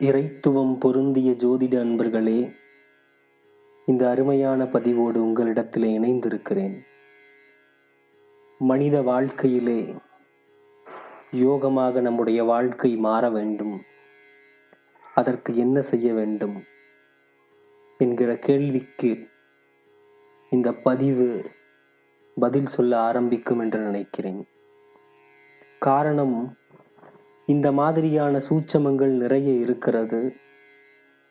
இறைத்துவம் பொருந்திய ஜோதிட அன்பர்களே இந்த அருமையான பதிவோடு உங்களிடத்திலே இணைந்திருக்கிறேன். மனித வாழ்க்கையிலே யோகமாக நம்முடைய வாழ்க்கை மாற வேண்டும். அதற்கு என்ன செய்ய வேண்டும் என்கிற கேள்விக்கு இந்த பதிவு பதில் சொல்ல ஆரம்பிக்கும் என்று நினைக்கிறேன். காரணம் இந்த மாதிரியான சூட்சமங்கள் நிறைய இருக்கிறது.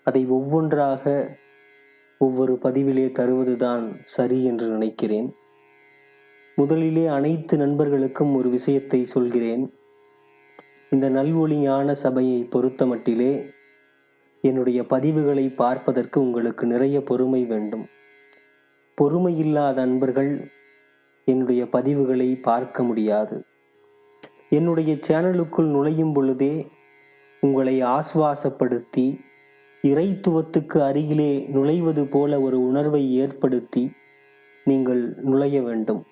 அதை ஒவ்வொன்றாக ஒவ்வொரு பதிவிலே தருவதுதான் சரி என்று நினைக்கிறேன். முதலிலே அனைத்து நண்பர்களுக்கும் ஒரு விஷயத்தை சொல்கிறேன். இந்த நல்வொளி ஞான சபையை பொறுத்தமட்டிலே என்னுடைய பதிவுகளை பார்ப்பதற்கு உங்களுக்கு நிறைய பொறுமை வேண்டும். பொறுமை இல்லாத அன்பர்கள் என்னுடைய பதிவுகளை பார்க்க முடியாது. என்னுடைய சேனலுக்குள் நுழையும் பொழுதே உங்களை ஆசுவாசப்படுத்தி இறைத்துவத்துக்கு அருகிலே நுழைவது போல ஒரு உணர்வை ஏற்படுத்தி நீங்கள் நுழைய வேண்டும்.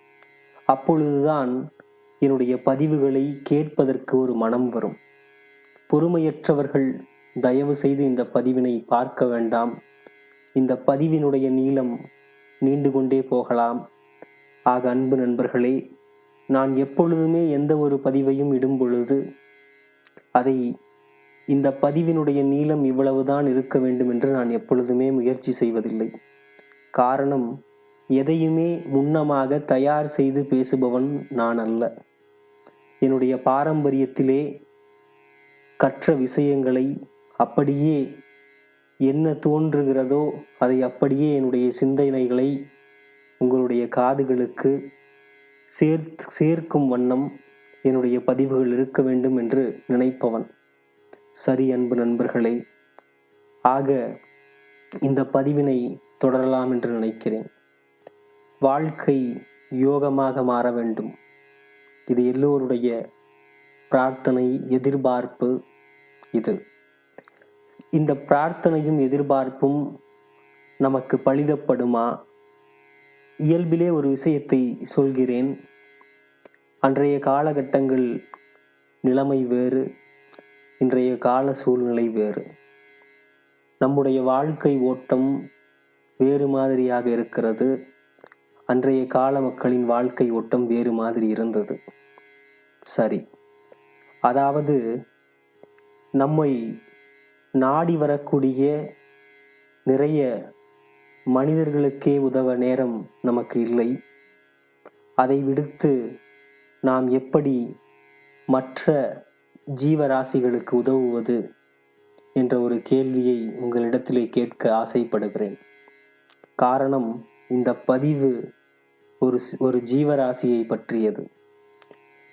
அப்பொழுதுதான் என்னுடைய பதிவுகளை கேட்பதற்கு ஒரு மனம் வரும். பொறுமையற்றவர்கள் தயவு செய்து இந்த பதிவினை பார்க்க வேண்டாம். இந்த பதிவினுடைய நீளம் நீண்டு கொண்டே போகலாம். ஆக அன்பு நண்பர்களே நான் எப்பொழுதுமே எந்த ஒரு பதிவையும் இடும் பொழுது அதை இந்த பதிவினுடைய நீளம் இவ்வளவுதான் இருக்க வேண்டும் என்று நான் எப்பொழுதுமே முயற்சி செய்வதில்லை. காரணம் எதையுமே முன்னமாக தயார் செய்து பேசுபவன் நான் அல்ல. என்னுடைய பாரம்பரியத்திலே கற்ற விஷயங்களை அப்படியே என்ன தோன்றுகிறதோ அதை அப்படியே என்னுடைய சிந்தனைகளை உங்களுடைய காதுகளுக்கு சேர்த் சேர்க்கும் வண்ணம் என்னுடைய பதிவுகள் இருக்க வேண்டும் என்று நினைப்பவன். சரி அன்பு நண்பர்களே ஆக இந்த பதிவினை தொடரலாம் என்று நினைக்கிறேன். வாழ்க்கை யோகமாக மாற வேண்டும். இது எல்லோருடைய பிரார்த்தனை எதிர்பார்ப்பு இது. இந்த பிரார்த்தனையும் எதிர்பார்ப்பும் நமக்கு பழிதப்படுமா இயல்பிலே ஒரு விஷயத்தை சொல்கிறேன். அன்றைய காலகட்டங்கள் நிலைமை வேறு இன்றைய கால சூழ்நிலை வேறு. நம்முடைய வாழ்க்கை ஓட்டம் வேறு மாதிரியாக இருக்கிறது. அன்றைய கால மக்களின் வாழ்க்கை ஓட்டம் வேறு மாதிரி இருந்தது. சரி அதாவது நம்மை நாடி வரக்கூடிய நிறைய மனிதர்களுக்கே உதவ நேரம் நமக்கு இல்லை. அதை விடுத்து நாம் எப்படி மற்ற ஜீவராசிகளுக்கு உதவுவது என்ற ஒரு கேள்வியை உங்களிடத்திலே கேட்க ஆசைப்படுகிறேன். காரணம் இந்த பதிவு ஒரு ஒரு ஜீவராசியை பற்றியது.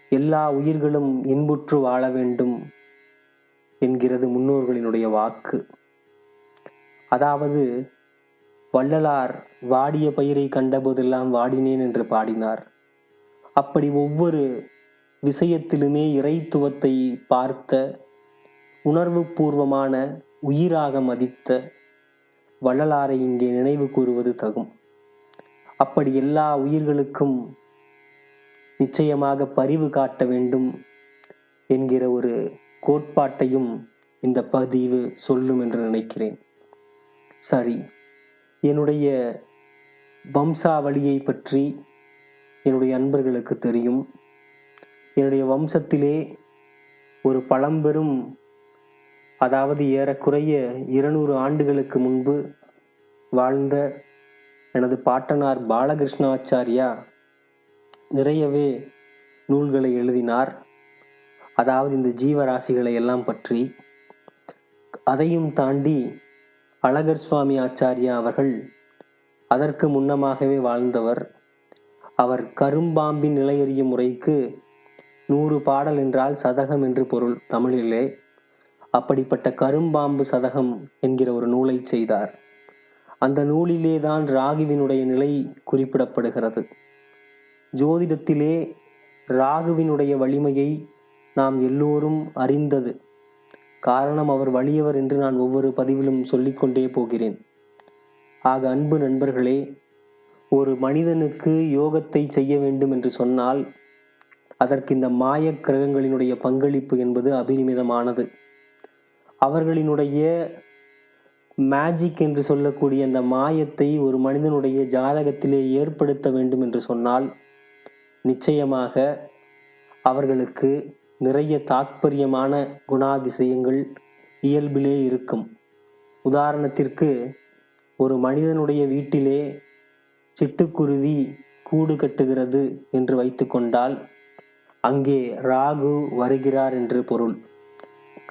எல்லா உயிர்களும் இன்புற்று வாழ வேண்டும் என்கிறது முன்னோர்களினுடைய வாக்கு. அதாவது வள்ளலார் வாடிய பயிரை கண்டபோதெல்லாம் வாடினேன் என்று பாடினார். அப்படி ஒவ்வொரு விஷயத்திலுமே இறைத்துவத்தை பார்த்த உணர்வு பூர்வமான உயிராக மதித்த வள்ளலாரை இங்கே நினைவு கூறுவது தகும். அப்படி எல்லா உயிர்களுக்கும் நிச்சயமாக பரிவு காட்ட வேண்டும் என்கிற ஒரு கோட்பாட்டையும் இந்த பதிவு சொல்லும் என்று நினைக்கிறேன். சரி. என்னுடைய வம்சாவளியை பற்றி என்னுடைய அன்பர்களுக்கு தெரியும். என்னுடைய வம்சத்திலே ஒரு பழம்பெரும் அதாவது ஏறக்குறைய இருநூறு ஆண்டுகளுக்கு முன்பு வாழ்ந்த எனது பாட்டனார் பாலகிருஷ்ணாச்சாரியா நிறையவே நூல்களை எழுதினார். அதாவது இந்த ஜீவராசிகளை எல்லாம் பற்றி. அதையும் தாண்டி அழகர் சுவாமி ஆச்சாரியா அவர்கள் அதற்கு முன்னமாகவே வாழ்ந்தவர். அவர் கரும்பாம்பின் நிலையறியும் முறைக்கு நூறு பாடல் என்றால் சதகம் என்று பொருள் தமிழிலே. அப்படிப்பட்ட கரும்பாம்பு சதகம் என்கிற ஒரு நூலை செய்தார். அந்த நூலிலே தான் ராகுவினுடைய நிலை குறிப்பிடப்படுகிறது. ஜோதிடத்திலே ராகுவினுடைய வலிமையை நாம் எல்லோரும் அறிந்தது. காரணம் அவர் வலியவர் என்று நான் ஒவ்வொரு பதிவிலும் சொல்லிக்கொண்டே போகிறேன். ஆக அன்பு நண்பர்களே ஒரு மனிதனுக்கு யோகத்தை செய்ய வேண்டும் என்று சொன்னால் அதற்கு இந்த மாய கிரகங்களினுடைய பங்களிப்பு என்பது அபரிமிதமானது. அவர்களினுடைய மேஜிக் என்று சொல்லக்கூடிய அந்த மாயத்தை ஒரு மனிதனுடைய ஜாதகத்திலே ஏற்படுத்த வேண்டும் என்று சொன்னால் நிச்சயமாக அவர்களுக்கு நிறைய தாத்பரியமான குணாதிசயங்கள் இயல்பிலே இருக்கும். உதாரணத்திற்கு ஒரு மனிதனுடைய வீட்டிலே சிட்டுக்குருவி கூடு கட்டுகிறது என்று வைத்துக்கொண்டால் அங்கே ராகு வருகிறார் என்று பொருள்.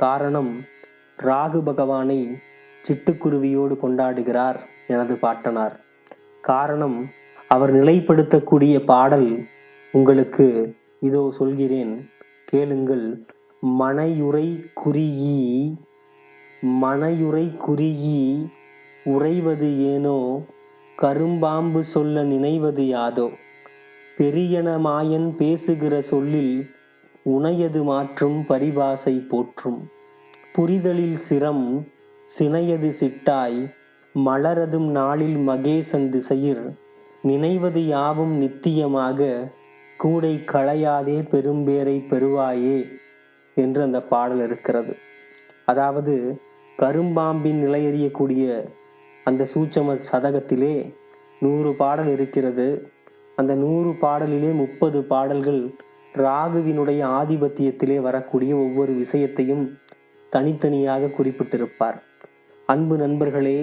காரணம் ராகு பகவானை சிட்டுக்குருவியோடு கொண்டாடுகிறார் எனது பாட்டனார். காரணம் அவர் நிலைப்படுத்தக்கூடிய பாடல் உங்களுக்கு இதோ சொல்கிறேன். கேளுங்கள். மனையுரை குறியி மனையுரை குறியி உறைவது ஏனோ கரும்பாம்பு சொல்ல நினைவது யாதோ. பெரியன மாயன் பேசுகிற சொல்லில் உனையது மாற்றும் பரிபாசை போற்றும். புரிதலில் சிரம் சினையது சிட்டாய் மலரதும் நாளில் மகேசன் திசையிர் நினைவது யாவும் நித்தியமாக கூடை களையாதே பெரும்பேரை பெறுவாயே என்று அந்த பாடல் இருக்கிறது. அதாவது கரும்பாம்பின் நிலையறியக்கூடிய அந்த சூட்சம சதகத்திலே நூறு பாடல் இருக்கிறது. அந்த நூறு பாடலிலே முப்பது பாடல்கள் ராகுவினுடைய ஆதிபத்தியத்திலே வரக்கூடிய ஒவ்வொரு விஷயத்தையும் தனித்தனியாக குறிப்பிட்டிருப்பார். அன்பு நண்பர்களே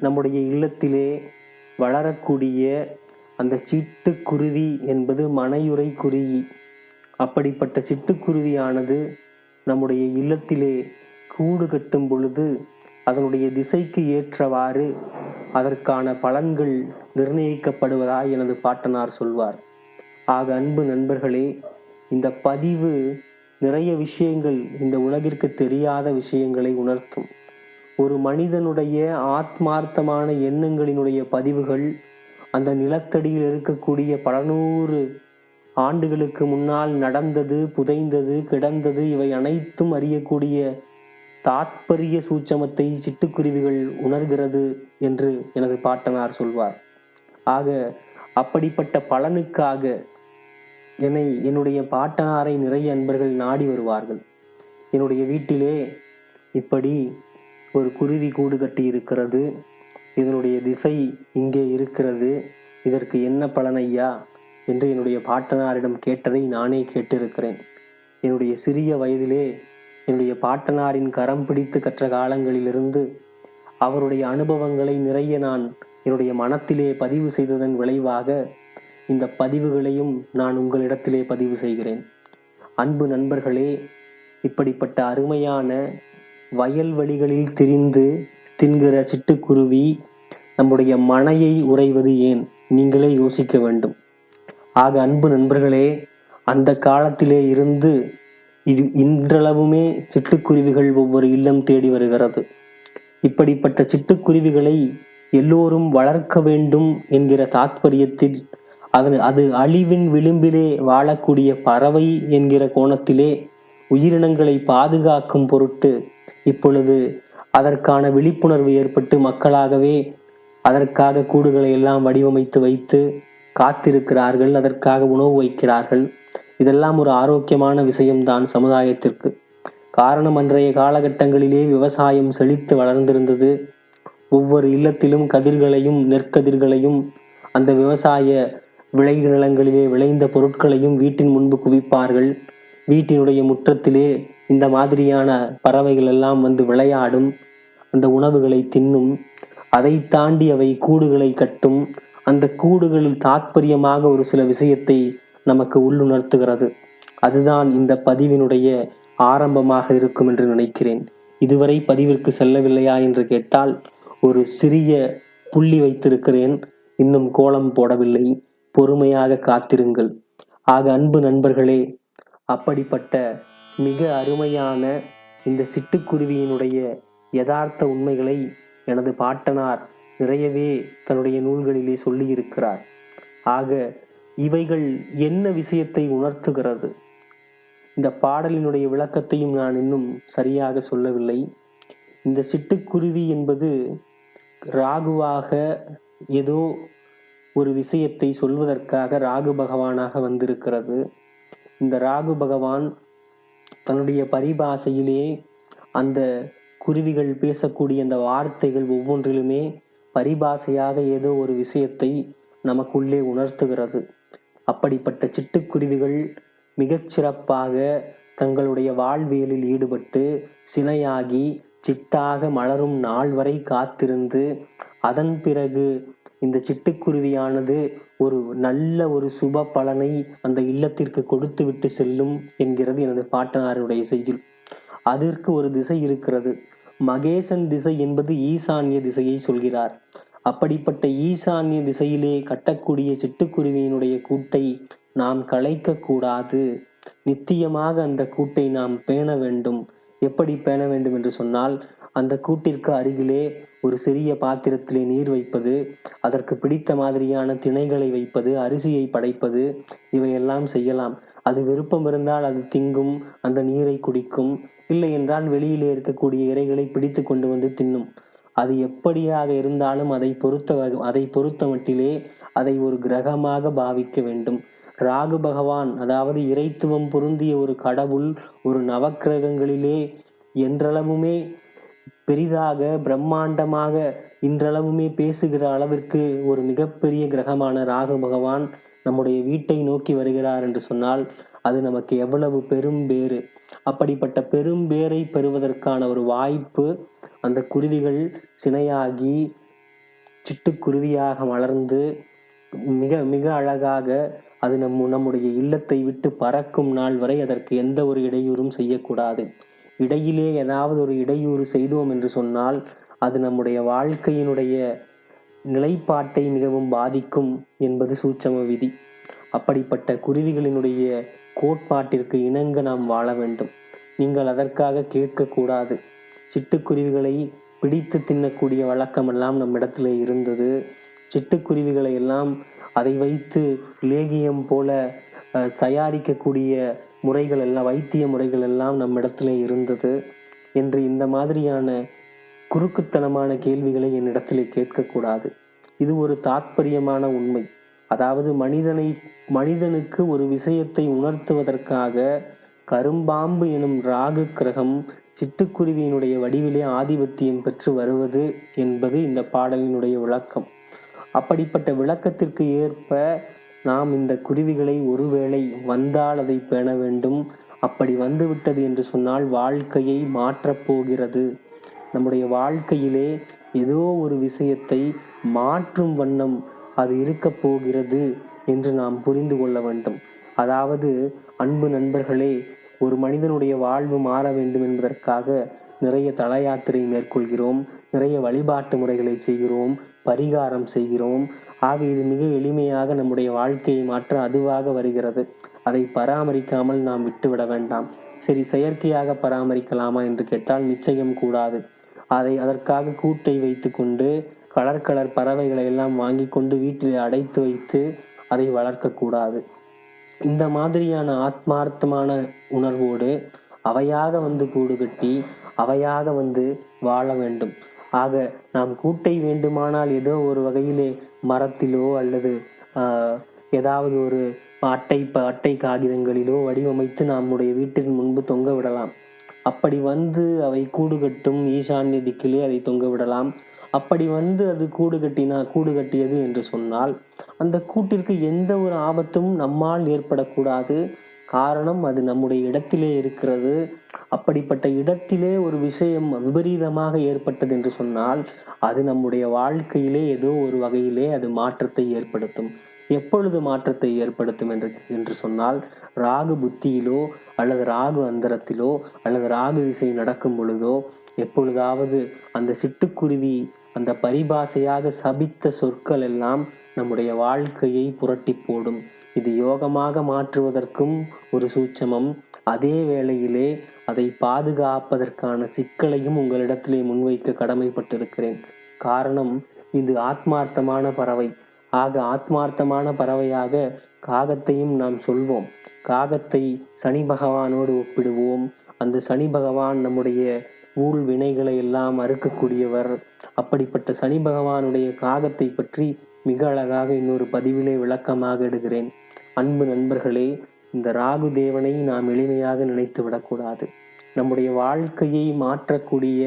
நம்முடைய இல்லத்திலே வளரக்கூடிய அந்த சிட்டுக்குருவி என்பது மனையுறை குருவி. அப்படிப்பட்ட சிட்டுக்குருவியானது நம்முடைய இல்லத்திலே கூடு கட்டும் பொழுது அதனுடைய திசைக்கு ஏற்றவாறு அதற்கான பலன்கள் நிர்ணயிக்கப்படுவதாய் எனது பாட்டனார் சொல்வார். ஆக அன்பு நண்பர்களே இந்த பதிவு நிறைய விஷயங்கள் இந்த உலகிற்கு தெரியாத விஷயங்களை உணர்த்தும். ஒரு மனிதனுடைய ஆத்மார்த்தமான எண்ணங்களினுடைய பதிவுகள் அந்த நிலத்தடியில் இருக்கக்கூடிய பல நூறு ஆண்டுகளுக்கு முன்னால் நடந்தது புதைந்தது கிடந்தது இவை அனைத்தும் அறியக்கூடிய தாத்பரிய சூட்சமத்தை சிட்டுக்குருவிகள் உணர்கிறது என்று எனது பாட்டனார் சொல்வார். ஆக அப்படிப்பட்ட பலனுக்காக என்னை என்னுடைய பாட்டனாரை நிறைய அன்பர்கள் நாடி வருவார்கள். என்னுடைய வீட்டிலே இப்படி ஒரு குருவி கூடு கட்டி இருக்கிறது இதனுடைய திசை இங்கே இருக்கிறது. இதற்கு என்ன பலன் ஐயா? என்று என்னுடைய பாட்டனாரிடம் கேட்டதை நானே கேட்டிருக்கிறேன். என்னுடைய சிறிய வயதிலே என்னுடைய பாட்டனாரின் கரம் பிடித்து கற்ற காலங்களிலிருந்து அவருடைய அனுபவங்களை நிறைய நான் என்னுடைய மனத்திலே பதிவு செய்ததன் விளைவாக இந்த பதிவுகளையும் நான் உங்களிடத்திலே பதிவு செய்கிறேன். அன்பு நண்பர்களே இப்படிப்பட்ட அருமையான வயல்வெளிகளில் திரிந்து தின்கிற சிட்டுக்குருவி நம்முடைய மனையை உறைவது ஏன்? நீங்களே யோசிக்க வேண்டும். ஆக அன்பு நண்பர்களே அந்த காலத்திலே இருந்து இது இன்றளவுமே சிட்டுக்குருவிகள் ஒவ்வொரு இல்லம் தேடி வருகிறது. இப்படிப்பட்ட சிட்டுக்குருவிகளை எல்லோரும் வளர்க்க வேண்டும் என்கிற தாத்பரியத்தில் அதன் அது அழிவின் விளிம்பிலே வாழக்கூடிய பறவை என்கிற கோணத்திலே உயிரினங்களை பாதுகாக்கும் பொருட்டு இப்பொழுது அதற்கான விழிப்புணர்வு ஏற்பட்டு மக்களாகவே அதற்காக கூடுகளை எல்லாம் வடிவமைத்து வைத்து காத்திருக்கிறார்கள் அதற்காக உணவு வைக்கிறார்கள். இதெல்லாம் ஒரு ஆரோக்கியமான விஷயம்தான் சமுதாயத்திற்கு. காரணம் அன்றைய காலகட்டங்களிலே விவசாயம் செழித்து வளர்ந்திருந்தது. ஒவ்வொரு இல்லத்திலும் கதிர்களையும் நெற்கதிர்களையும் அந்த விவசாய விளை நிலங்களிலே விளைந்த பொருட்களையும் வீட்டின் முன்பு குவிப்பார்கள். வீட்டினுடைய முற்றத்திலே இந்த மாதிரியான பறவைகள் எல்லாம் வந்து விளையாடும் அந்த உணவுகளை தின்னும். அதை தாண்டி அவை கூடுகளை கட்டும். அந்த கூடுகளில் தாத்பரியமாக ஒரு சில விஷயத்தை நமக்கு உள்ளுணர்த்துகிறது. அதுதான் இந்த பதிவினுடைய ஆரம்பமாக இருக்கும் என்று நினைக்கிறேன். இதுவரை பதிவிற்கு செல்லவில்லையா என்று கேட்டால் ஒரு சிறிய புள்ளி வைத்திருக்கிறேன். இன்னும் கோலம் போடவில்லை. பொறுமையாக காத்திருங்கள். ஆக அன்பு நண்பர்களே அப்படிப்பட்ட மிக அருமையான இந்த சிட்டுக்குருவியினுடைய யதார்த்த உண்மைகளை எனது பாட்டனார் நிறையவே தன்னுடைய நூல்களிலே சொல்லியிருக்கிறார். ஆக இவைகள் என்ன விஷயத்தை உணர்த்துகிறது? இந்த பாடலினுடைய விளக்கத்தையும் நான் இன்னும் சரியாக சொல்லவில்லை. இந்த சிட்டுக்குருவி என்பது ராகுவாக ஏதோ ஒரு விஷயத்தை சொல்வதற்காக ராகு பகவானாக வந்திருக்கிறது. இந்த ராகு பகவான் தன்னுடைய பரிபாசையிலே அந்த குருவிகள் பேசக்கூடிய அந்த வார்த்தைகள் ஒவ்வொன்றிலுமே பரிபாசையாக ஏதோ ஒரு விஷயத்தை நமக்குள்ளே உணர்த்துகிறது. அப்படிப்பட்ட சிட்டுக்குருவிகள் மிகச்சிறப்பாக தங்களுடைய வாழ்வியலில் ஈடுபட்டு சினையாகி சிட்டாக மலரும் நாள் வரை காத்திருந்து அதன் பிறகு இந்த சிட்டுக்குருவியானது ஒரு நல்ல ஒரு சுப பலனை அந்த இல்லத்திற்கு கொடுத்து விட்டு செல்லும் என்கிறது எனது பாட்டனாருடைய செய்யுள் அதற்கு ஒரு திசை இருக்கிறது. மகேசன் திசை என்பது ஈசான்ய திசையை சொல்கிறார். அப்படிப்பட்ட ஈசான்ய திசையிலே கட்டக்கூடிய சிட்டுக்குருவியினுடைய கூட்டை நாம் கலைக்க கூடாது. நித்தியமாக அந்த கூட்டை நாம் பேண வேண்டும். எப்படி பேண வேண்டும் என்று சொன்னால் அந்த கூட்டிற்கு அருகிலே ஒரு சிறிய பாத்திரத்திலே நீர் வைப்பது அதற்கு பிடித்த மாதிரியான திணைகளை வைப்பது அரிசியை படைப்பது இவையெல்லாம் செய்யலாம். அது விருப்பம் இருந்தால் அது திங்கும் அந்த நீரை குடிக்கும். இல்லை என்றால் வெளியிலே இருக்கக்கூடிய இறைகளை பிடித்து கொண்டு வந்து தின்னும். அது எப்படியாக இருந்தாலும் அதை பொறுத்த அதை பொறுத்த மட்டிலே அதை ஒரு கிரகமாக பாவிக்க வேண்டும். ராகு பகவான் அதாவது இறைத்துவம் பொருந்திய ஒரு கடவுள் ஒரு நவக்கிரகங்களிலே என்றளவுமே பெரிதாக பிரம்மாண்டமாக இன்றளவுமே பேசுகிற அளவிற்கு ஒரு மிகப்பெரிய கிரகமான ராகு பகவான் நம்முடைய வீட்டை நோக்கி வருகிறார் என்று சொன்னால் அது நமக்கு எவ்வளவு பெரும் பேறு. அப்படிப்பட்ட பெரும் பேரை பெறுவதற்கான ஒரு வாய்ப்பு அந்த குருவிகள் சினையாகி சிட்டுக்குருவியாக மலர்ந்து மிக மிக அழகாக அது நம் நம்முடைய இல்லத்தை விட்டு பறக்கும் நாள் வரை அதற்கு எந்த ஒரு இடையூறும் செய்யக்கூடாது. இடையிலே ஏதாவது ஒரு இடையூறு செய்தோம் என்று சொன்னால் அது நம்முடைய வாழ்க்கையினுடைய நிலைப்பாட்டை மிகவும் பாதிக்கும் என்பது சூட்சம விதி. அப்படிப்பட்ட குருவிகளினுடைய கோட்பாட்டிற்கு இணங்க நாம் வாழ வேண்டும். நீங்கள் அதற்காக கேட்கக்கூடாது. சிட்டுக்குருவிகளை பிடித்து தின்னக்கூடிய வழக்கமெல்லாம் நம்மிடத்திலே இருந்தது. சிட்டுக்குருவிகளை எல்லாம் அதை வைத்து லேகியம் போல தயாரிக்கக்கூடிய முறைகள் எல்லாம் வைத்திய முறைகள் எல்லாம் நம்மிடத்துல இருந்தது என்று இந்த மாதிரியான குறுக்குத்தனமான கேள்விகளை என்னிடத்தில் கேட்கக்கூடாது. இது ஒரு தாத்பரியமான உண்மை. அதாவது மனிதனை மனிதனுக்கு ஒரு விஷயத்தை உணர்த்துவதற்காக கரும்பாம்பு எனும் ராகு கிரகம் சிட்டுக்குருவியினுடைய வடிவிலே ஆதிபத்தியம் பெற்று வருவது என்பது இந்த பாடலினுடைய விளக்கம். அப்படிப்பட்ட விளக்கத்திற்கு ஏற்ப நாம் இந்த குருவிகளை ஒருவேளை வந்தால் அதை பேண வேண்டும். அப்படி வந்துவிட்டது என்று சொன்னால் வாழ்க்கையை மாற்றப் போகிறது. நம்முடைய வாழ்க்கையிலே ஏதோ ஒரு விஷயத்தை மாற்றும் வண்ணம் அது இருக்கப் போகிறது என்று நாம் புரிந்து கொள்ள வேண்டும். அதாவது அன்பு நண்பர்களே ஒரு மனிதனுடைய வாழ்வு மாற வேண்டும் என்பதற்காக நிறைய தல யாத்திரை மேற்கொள்கிறோம். நிறைய வழிபாட்டு முறைகளை செய்கிறோம் பரிகாரம் செய்கிறோம். ஆக இது மிக எளிமையாக நம்முடைய வாழ்க்கையை மாற்ற அதுவாக வருகிறது. அதை பராமரிக்காமல் நாம் விட்டுவிட வேண்டாம். சரி செயற்கையாக பராமரிக்கலாமா என்று கேட்டால் நிச்சயம் கூடாது. அதை அதற்காக கூட்டை வைத்து கொண்டு கலர் கலர் பறவைகளை எல்லாம் வாங்கி கொண்டு வீட்டில் அடைத்து வைத்து அதை வளர்க்கக்கூடாது இந்த மாதிரியான ஆத்மார்த்தமான உணர்வோடு அவையாக வந்து கூடு கட்டி அவையாக வந்து வாழ வேண்டும். ஆக நாம் கூட்டை வேண்டுமானால் ஏதோ ஒரு வகையிலே மரத்திலோ அல்லது ஏதாவது ஒரு அட்டை அட்டை காகிதங்களிலோ வடிவமைத்து நம்முடைய வீட்டின் முன்பு தொங்க விடலாம். அப்படி வந்து அவை கூடு கட்டும் ஈசான்ய திக்கிலே அதை தொங்க விடலாம். அப்படி வந்து அது கூடு கட்டினா கூடு கட்டியது என்று சொன்னால் அந்த கூட்டிற்கு எந்த ஒரு ஆபத்தும் நம்மால் ஏற்படக்கூடாது. காரணம் அது நம்முடைய இடத்திலே இருக்கிறது. அப்படிப்பட்ட இடத்திலே ஒரு விஷயம் விபரீதமாக ஏற்பட்டது என்று சொன்னால் அது நம்முடைய வாழ்க்கையிலே ஏதோ ஒரு வகையிலே அது மாற்றத்தை ஏற்படுத்தும். எப்பொழுது மாற்றத்தை ஏற்படுத்தும் என்று என்று சொன்னால் ராகு புத்தியிலோ அல்லது ராகு அந்தரத்திலோ அல்லது ராகு திசை நடக்கும் பொழுதோ எப்பொழுதாவது அந்த சிட்டுக்குருவி அந்த பரிபாசையாக சபித்த சொற்கள் எல்லாம் நம்முடைய வாழ்க்கையை புரட்டி போடும். இது யோகமாக மாற்றுவதற்கும் ஒரு சூட்சமம். அதே வேளையிலே அதை பாதுகாப்பதற்கான சிக்கலையும் உங்களிடத்திலே முன்வைக்க கடமைப்பட்டிருக்கிறேன். காரணம் இது ஆத்மார்த்தமான பறவை. ஆக ஆத்மார்த்தமான பறவையாக காகத்தையும் நாம் சொல்வோம். காகத்தை சனி பகவானோடு ஒப்பிடுவோம். அந்த சனி பகவான் நம்முடைய ஊழ் வினைகளை எல்லாம் அறுக்கக்கூடியவர். அப்படிப்பட்ட சனி பகவானுடைய காகத்தை பற்றி மிக அழகாக இன்னொரு பதிவிலே விளக்கமாக எடுகிறேன் அன்பு நண்பர்களே இந்த ராகு தேவனை நாம் எளிமையாக நினைத்து விடக்கூடாது. நம்முடைய வாழ்க்கையை மாற்றக்கூடிய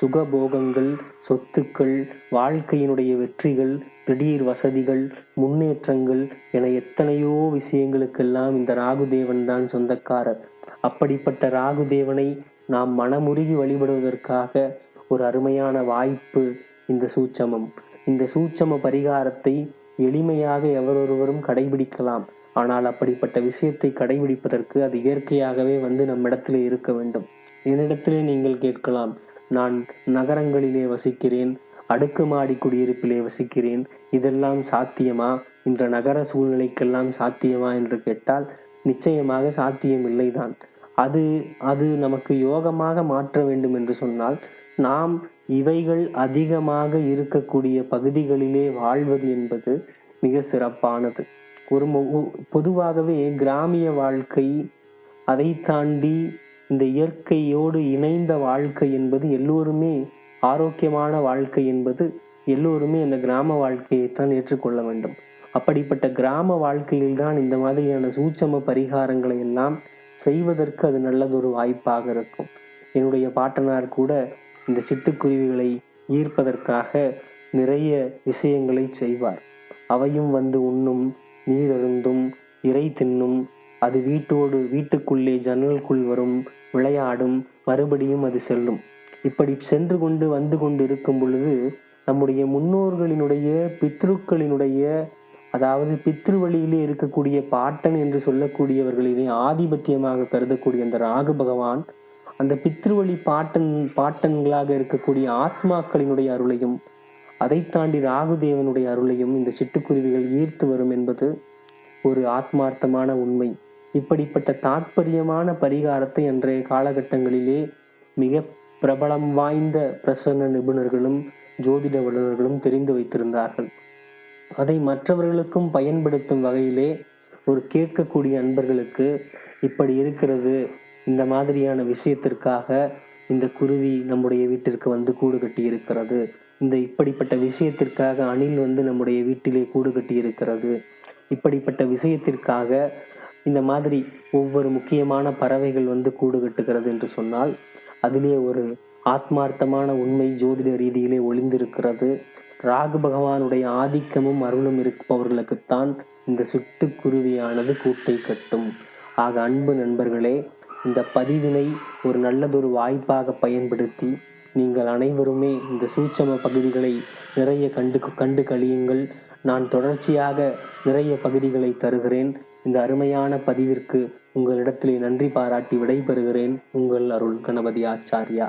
சுகபோகங்கள் சொத்துக்கள் வாழ்க்கையினுடைய வெற்றிகள் திடீர் வசதிகள் முன்னேற்றங்கள் என எத்தனையோ விஷயங்களுக்கெல்லாம் இந்த ராகுதேவன் தான் சொந்தக்காரர். அப்படிப்பட்ட ராகுதேவனை நாம் மனமுருகி வழிபடுவதற்காக ஒரு அருமையான வாய்ப்பு இந்த சூட்சமம். இந்த சூட்சம பரிகாரத்தை எளிமையாக எவரொருவரும் கடைபிடிக்கலாம். ஆனால் அப்படிப்பட்ட விஷயத்தை கடைபிடிப்பதற்கு அது இயற்கையாகவே வந்து நம்மிடத்திலே இருக்க வேண்டும். என்னிடத்திலே நீங்கள் கேட்கலாம் நான் நகரங்களிலே வசிக்கிறேன் அடுக்குமாடி குடியிருப்பிலே வசிக்கிறேன் இதெல்லாம் சாத்தியமா? என்ற நகர சூழ்நிலைக்கெல்லாம் சாத்தியமா? என்று கேட்டால் நிச்சயமாக சாத்தியம் இல்லைதான் அது அது நமக்கு யோகமாக மாற்ற வேண்டும் என்று சொன்னால் நாம் இவைகள் அதிகமாக இருக்கக்கூடிய பகுதிகளிலே வாழ்வது என்பது மிக சிறப்பானது. ஒரு பொதுவாகவே கிராமிய வாழ்க்கை அதை தாண்டி இந்த இயற்கையோடு இணைந்த வாழ்க்கை என்பது எல்லோருமே ஆரோக்கியமான வாழ்க்கை என்பது எல்லோருமே அந்த கிராம வாழ்க்கையை தான் ஏற்றுக்கொள்ள வேண்டும். அப்படிப்பட்ட கிராம வாழ்க்கையில்தான் இந்த மாதிரியான சூட்சம பரிகாரங்களை எல்லாம் செய்வதற்கு அது நல்லதொரு வாய்ப்பாக இருக்கும். என்னுடைய பாட்டனார் கூட இந்த சிட்டுக்குருவிகளை ஈர்ப்பதற்காக நிறைய விஷயங்களை செய்வார். அவையும் வந்து உண்ணும் நீரருந்தும் இறை தின்னும். அது வீட்டோடு வீட்டுக்குள்ளே ஜன்னலுக்குள் வரும் விளையாடும் மறுபடியும் அது செல்லும். இப்படி சென்று கொண்டு வந்து கொண்டு இருக்கும் பொழுது நம்முடைய முன்னோர்களினுடைய பித்ருக்களினுடைய அதாவது பித்ரு வழியிலே இருக்கக்கூடிய பாட்டன் என்று சொல்லக்கூடியவர்களிலே ஆதிபத்தியமாக கருதக்கூடிய அந்த ராகு பகவான் அந்த பித்ருவழி பாட்டன் பாட்டன்களாக இருக்கக்கூடிய ஆத்மாக்களினுடைய அருளையும் அதை தாண்டி ராகுதேவனுடைய அருளையும் இந்த சிட்டுக்குருவிகள் ஈர்த்து வரும் என்பது ஒரு ஆத்மார்த்தமான உண்மை. இப்படிப்பட்ட தாற்பயமான பரிகாரத்தை அன்றைய காலகட்டங்களிலே மிக பிரபலம் வாய்ந்த பிரசன்ன நிபுணர்களும் ஜோதிட வல்லுநர்களும் தெரிந்து வைத்திருந்தார்கள். அதை மற்றவர்களுக்கும் பயன்படுத்தும் வகையிலே ஒரு கேட்கக்கூடிய அன்பர்களுக்கு இப்படி இருக்கிறது. இந்த மாதிரியான விஷயத்திற்காக இந்த குருவி நம்முடைய வீட்டிற்கு வந்து கூடு கட்டி இருக்கிறது இந்த இப்படிப்பட்ட விஷயத்திற்காக அணில் வந்து நம்முடைய வீட்டிலே கூடு கட்டி இருக்கிறது இப்படிப்பட்ட விஷயத்திற்காக இந்த மாதிரி ஒவ்வொரு முக்கியமான பறவைகள் வந்து கூடு கட்டுகிறது என்று சொன்னால் அதிலே ஒரு ஆத்மார்த்தமான உண்மை ஜோதிட ரீதியிலே ஒளிந்திருக்கிறது. ராகு பகவானுடைய ஆதிக்கமும் அருளும் இருப்பவர்களுக்குத்தான் இந்த சிட்டுக்குருவியானது கூட்டை கட்டும். ஆக அன்பு நண்பர்களே இந்த பதிவினை ஒரு நல்லதொரு வாய்ப்பாக பயன்படுத்தி நீங்கள் அனைவருமே இந்த சூட்சம பகுதிகளை நிறைய கண்டு கண்டு கழியுங்கள். நான் தொடர்ச்சியாக நிறைய பகுதிகளை தருகிறேன். இந்த அருமையான பதிவிற்கு உங்களிடத்திலே நன்றி பாராட்டி விடைபெறுகிறேன். உங்கள் அருள் கணபதி ஆச்சாரியா.